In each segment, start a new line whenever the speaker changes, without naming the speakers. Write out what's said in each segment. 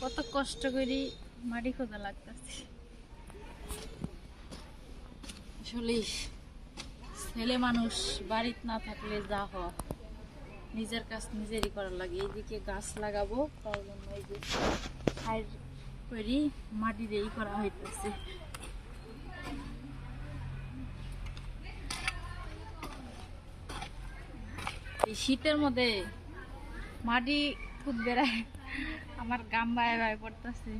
কত কষ্ট করি মাটি খোঁজা লাগতেছে। আসলে ছেলে মানুষ, বাড়িতে না থাকলে যা হয়। নিজের কাজ নিজেরই করার লাগে। এইদিকে গাছ লাগাবো, তার জন্য এই যে সাইড করি মাটি দিয়েই করা হইতেছে। এই শীতের মধ্যে মাটি খুব বেড়ায় আমার গাম বায়ে বায়ে পড়তেছে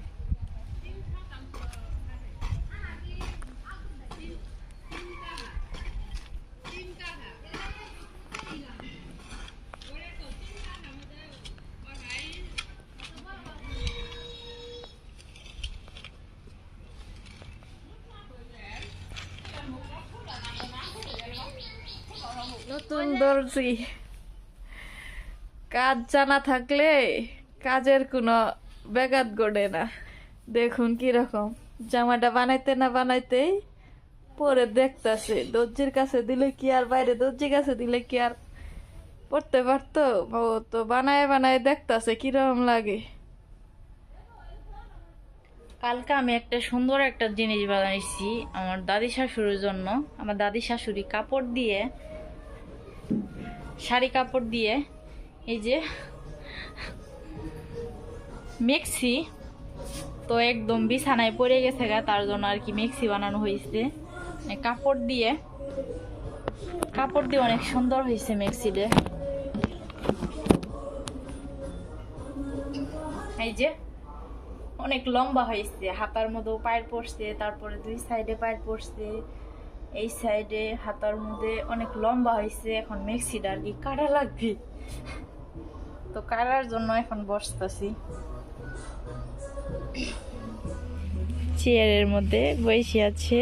নতুন দর্জি। কাজ জানা থাকলে কাজের কোনো ব্যাঘাত ঘটে না। দেখুন কীরকম জামাটা বানাইতে না বানাইতেই পরে দেখতাছে, দর্জির কাছে দিলে কি আর, বাইরে দর্জির কাছে দিলে কি আর? পড়তে পারতো? ও তো বানায় বানায় দেখতাছে কীরকম লাগে? কালকে আমি একটা সুন্দর একটা জিনিস বানাইছি আমার দাদি শাশুড়ির জন্য। আমার দাদি শাশুড়ি কাপড় দিয়ে, শাড়ি কাপড় দিয়ে, এই যে মেক্সি তো একদম বিছানায় পড়ে গেছে গা, তার জন্য আর কি মেক্সি বানানো হয়েছে। কাপড় দিয়ে কাপড় দিয়ে অনেক সুন্দর হয়েছে মেক্সিটা এই যে, অনেক লম্বা হয়েছে, হাতার মধ্যেও পায়ের পড়ছে, তারপরে দুই সাইডে পায়ের পড়ছে, এই সাইডে হাতার মধ্যে অনেক লম্বা হয়েছে, এখন মেক্সিটা আর কি কাটা লাগবে। তো কাটার জন্য এখন বসতেছি। চেয়ারের মধ্যে বসে আছে।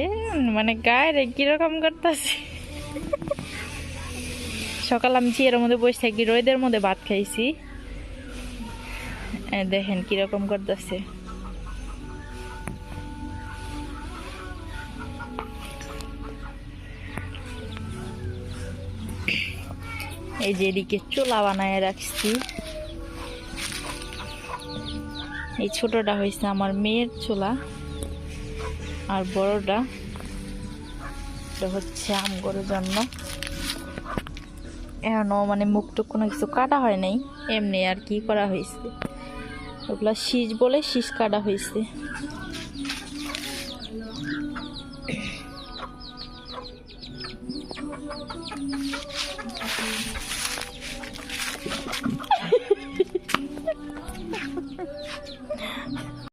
মানে গায়ে কীরকম করতেছে? সকাল আমি চেয়ারের মধ্যে বসে থাকি, রোদের মধ্যে ভাত খাইছি। দেখেন কীরকম করতেছে। এই যে এদিকে চোলা বানায় রাখছি। এই ছোটটা হয়েছে আমার মেয়ের চোলা, আর বড়টা এটা হচ্ছে আমগরের জন্য। এখনও মানে মুখটুক কোনো কিছু কাটা হয় নাই, এমনি আর কি করা হয়েছে ওগুলা শীষ বলে শীষ কাটা হয়েছে